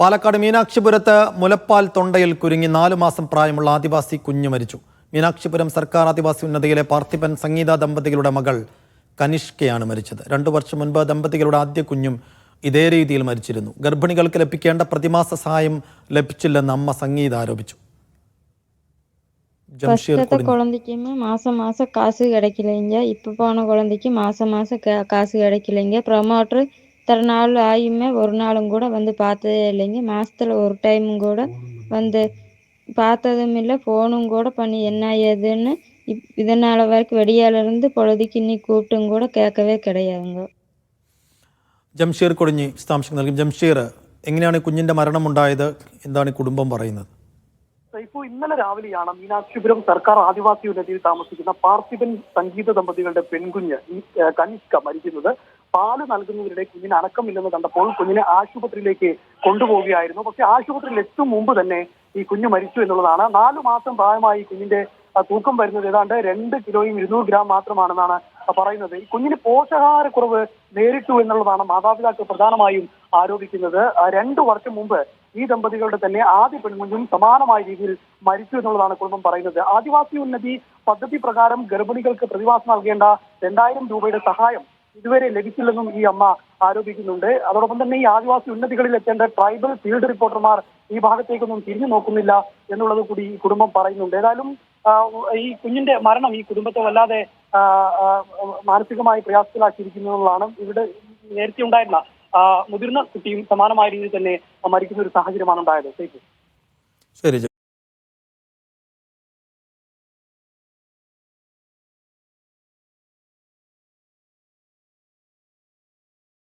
പാലക്കാട് മീനാക്ഷിപുരത്ത് മുലപ്പാൽ തൊണ്ടയിൽ കുരുങ്ങി നാലു മാസം പ്രായമുള്ള ആദിവാസി കുഞ്ഞു മരിച്ചു മീനാക്ഷിപുരം സർക്കാർ ആദിവാസി ഉന്നതിയിലെ പാർത്ഥിപൻ സംഗീത ദമ്പതികളുടെ മകൾ കനിഷ്കയാണ് മരിച്ചത് രണ്ടു വർഷം മുൻപ് ദമ്പതികളുടെ ആദ്യ കുഞ്ഞും ഇതേ രീതിയിൽ മരിച്ചിരുന്നു ഗർഭിണികൾക്ക് ലഭിക്കേണ്ട പ്രതിമാസ സഹായം ലഭിച്ചില്ലെന്ന് അമ്മ സംഗീത ആരോപിച്ചു ജംഷീർ ஃபஸ்ட்டு കുടിഞ്ഞി குழந்தைக்குமே மாதம் மாதம் காசு கிடைக்கலைங்க இப்போ போன குழந்தைக்கு மாதம் மாதம் கா காசு கிடைக்கலைங்க ப்ரமோட்ரு இத்தனை நாள் ஆகியுமே ஒரு நாளும் கூட வந்து பார்த்ததே இல்லைங்க மாதத்துல ஒரு டைமும் கூட வந்து பார்த்ததும் இல்லை ஃபோனும் கூட பண்ணி என்ன ஏதுன்னு இப் இதனால் வரைக்கும் வெடியாலேருந்து பொழுதுக்கு இன்னி கூப்பிட்டும் கூட கேட்கவே கிடையாதுங்க ജംഷീർ കൊടിഞ്ഞി വിശദാംശങ്ങൾ നൽകും ജംഷീർ എങ്ങനെയാണ് ഈ കുഞ്ഞിന്റെ മരണമുണ്ടായത് എന്താണ് ഈ കുടുംബം പറയുന്നത് ഇപ്പോൾ ഇന്നലെ രാവിലെയാണ് മീനാക്ഷിപുരം സർക്കാർ ആദിവാസി ഉന്നതിയിൽ താമസിക്കുന്ന പാർത്ഥിപൻ സംഗീത ദമ്പതികളുടെ പെൺകുഞ്ഞ് ഈ ഏഹ്, കനിഷ്ക മരിക്കുന്നത് പാൽ നൽകുന്നതിനിടെ കുഞ്ഞിന് അടക്കമില്ലെന്ന് കണ്ടപ്പോൾ കുഞ്ഞിനെ ആശുപത്രിയിലേക്ക് കൊണ്ടുപോവുകയായിരുന്നു. പക്ഷെ ആശുപത്രിയിൽ എത്തും മുമ്പ് തന്നെ ഈ കുഞ്ഞ് മരിച്ചു എന്നുള്ളതാണ്. നാലു മാസം പ്രായമായി കുഞ്ഞിന്റെ തൂക്കം വരുന്നത് ഏതാണ്ട് രണ്ട് കിലോയും ഇരുന്നൂറ് ഗ്രാം മാത്രമാണെന്നാണ് പറയുന്നത്. ഈ കുഞ്ഞിന് പോഷകാഹാരക്കുറവ് നേരിട്ടു എന്നുള്ളതാണ് മാതാപിതാക്കൾ പ്രധാനമായും ആരോപിക്കുന്നത്. രണ്ടു വർഷം മുമ്പ് ഈ ദമ്പതികളുടെ തന്നെ ആദ്യ പെൺകുഞ്ഞും സമാനമായ രീതിയിൽ മരിച്ചു എന്നുള്ളതാണ് കുടുംബം പറയുന്നത്. ആദിവാസി ഉന്നതി പദ്ധതി പ്രകാരം ഗർഭിണികൾക്ക് പ്രതിമാസം നൽകേണ്ട രണ്ടായിരം രൂപയുടെ സഹായം ഇതുവരെ ലഭിച്ചില്ലെന്നും ഈ അമ്മ ആരോപിക്കുന്നുണ്ട്. അതോടൊപ്പം തന്നെ ഈ ആദിവാസി ഉന്നതികളിൽ എത്തേണ്ട ട്രൈബൽ ഫീൽഡ് റിപ്പോർട്ടർമാർ ഈ ഭാഗത്തേക്കൊന്നും തിരിഞ്ഞു നോക്കുന്നില്ല എന്നുള്ളത് കൂടി ഈ കുടുംബം പറയുന്നുണ്ട്. ഏതായാലും ഈ കുഞ്ഞിന്റെ മരണം ഈ കുടുംബത്തെ വല്ലാതെ മാനസികമായി പ്രയാസത്തിലാക്കിയിരിക്കുന്നു മാനസികമായി പ്രയാസത്തിലാക്കിയിരിക്കുന്നതാണ് ഇവിടെ നേരത്തെ ഉണ്ടായിരുന്ന മുതിർന്ന കുട്ടിയും സമാനമായ രീതിയിൽ തന്നെ മരിക്കുന്ന ഒരു സാഹചര്യമാണ് ഉണ്ടായത്. ശരി